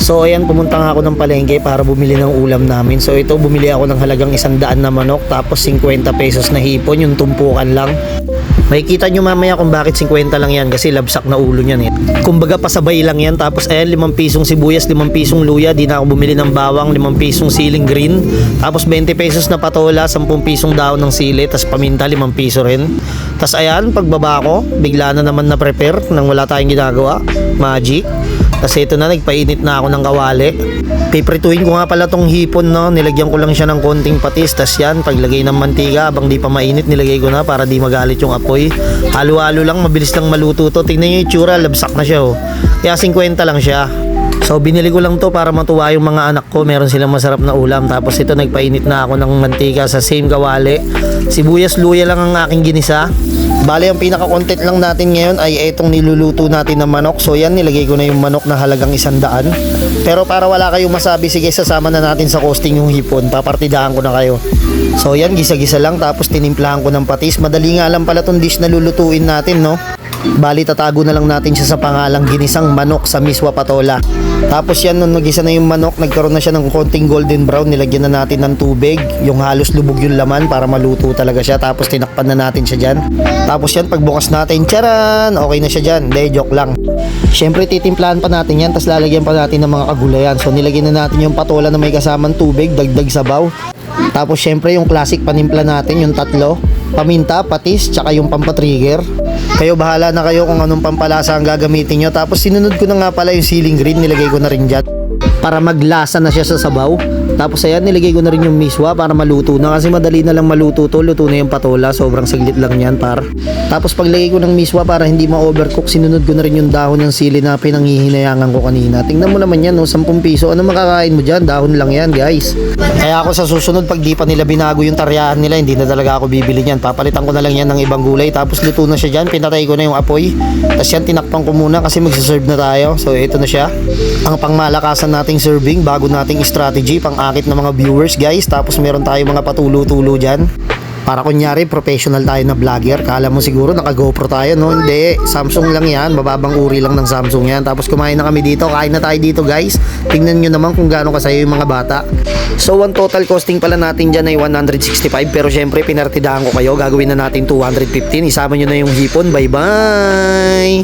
So ayan, pumunta nga ako ng palengke para bumili ng ulam namin. So ito, bumili ako ng halagang isang daan na manok tapos 50 pesos na hipon, yung tumpukan lang. Makikita nyo mamaya kung bakit 50 lang yan kasi labsak na ulo niyan eh. Kumbaga pasabay lang yan tapos ayan 5 pisong sibuyas, 5 pisong luya, di na ako bumili ng bawang, 5 pisong siling green, tapos 20 pesos na patola, 10 pisong daon ng sili, tapos paminta 5 piso rin. Tapos ayan, pagbaba ko, bigla na naman na prepare nang wala tayong ginagawa. Magic. Kasi ito na, nagpainit na ako ng kawali. Piprituhin ko nga pala tong hipon, no? Nilagyan ko lang siya ng konting patis. Tas yan, paglagay ng mantika, abang di pa mainit, nilagay ko na para di magalit yung apoy. Halo-halo lang, mabilis lang maluto to. Tingnan nyo yung itsura, labsak na siya, oh. Kaya 50 lang siya. So binili ko lang to para matuwa yung mga anak ko. Meron silang masarap na ulam. Tapos ito nagpainit na ako ng mantika sa same kawali. Sibuyas luya lang ang aking ginisa. Bale, ang pinaka-content lang natin ngayon ay itong niluluto natin ng manok. So yan, nilagay ko na yung manok na halagang isandaan. Pero para wala kayong masabi, sige, sasama na natin sa costing yung hipon. Papartidahan ko na kayo. So yan, gisa-gisa lang. Tapos tinimplahan ko ng patis. Madali nga lang pala tong dish na lulutuin natin, no? Bali, tatago na lang natin siya sa pangalang ginisang manok sa miswa patola. Tapos yan, nung nagisa na yung manok, nagkaroon na siya ng konting golden brown. Nilagyan na natin ng tubig. Yung halos lubog yung laman para maluto talaga siya. Tapos tinakpan na natin siya dyan. Tapos yan, pagbukas natin, charan! Okay na siya dyan. Hindi, joke lang. Siyempre, titimplahan pa natin yan. Tapos lalagyan pa natin ng mga kagulayan. So, nilagyan na natin yung patola na may kasamang tubig, dagdag sabaw. Tapos, syempre, yung classic panimpla natin, yung tatlo. Paminta, patis, tsaka yung pampatrigger. Kayo bahala na kayo kung anong pampalasa ang gagamitin nyo. Tapos sinunod ko na nga pala yung ceiling green, nilagay ko na rin dyan. Para maglasa na siya sa sabaw. Tapos ayan, nilagay ko na rin yung miswa para maluto na. Kasi madali na lang maluto to. Luto na yung patola. Sobrang saglit lang yan par. Tapos paglagay ko ng miswa para hindi ma-overcook, sinunod ko na rin yung dahon ng sili na pinanghihinayangan ko kanina. Tingnan mo naman yan, no? 10 piso. Ano makakain mo dyan? Dahon lang yan, guys. Kaya ako sa susunod, pag di pa nila binago yung taryahan nila, hindi na talaga ako bibili niyan. Papalitan ko na lang yan ng ibang gulay. Tapos luto na siya dyan. Pinatay ko na yung apoy. Tapos yan, tinakpan ko muna kasi magsaserve na tayo. So, ito na siya. Ang pangmalakasan nating serving, bago nating strategy, pang akit ng mga viewers, guys. Tapos meron tayo mga patulo-tulo dyan. Para kunyari, professional tayo na vlogger. Kala mo siguro naka GoPro tayo, no? Hindi. Samsung lang yan. Mababang uri lang ng Samsung yan. Tapos kumain na kami dito. Kain na tayo dito, guys. Tingnan nyo naman kung gaano kasayo yung mga bata. So, ang total costing pala natin dyan ay 165. Pero syempre, pinartidahan ko kayo. Gagawin na natin 215. Isama nyo na yung hipon. Bye-bye!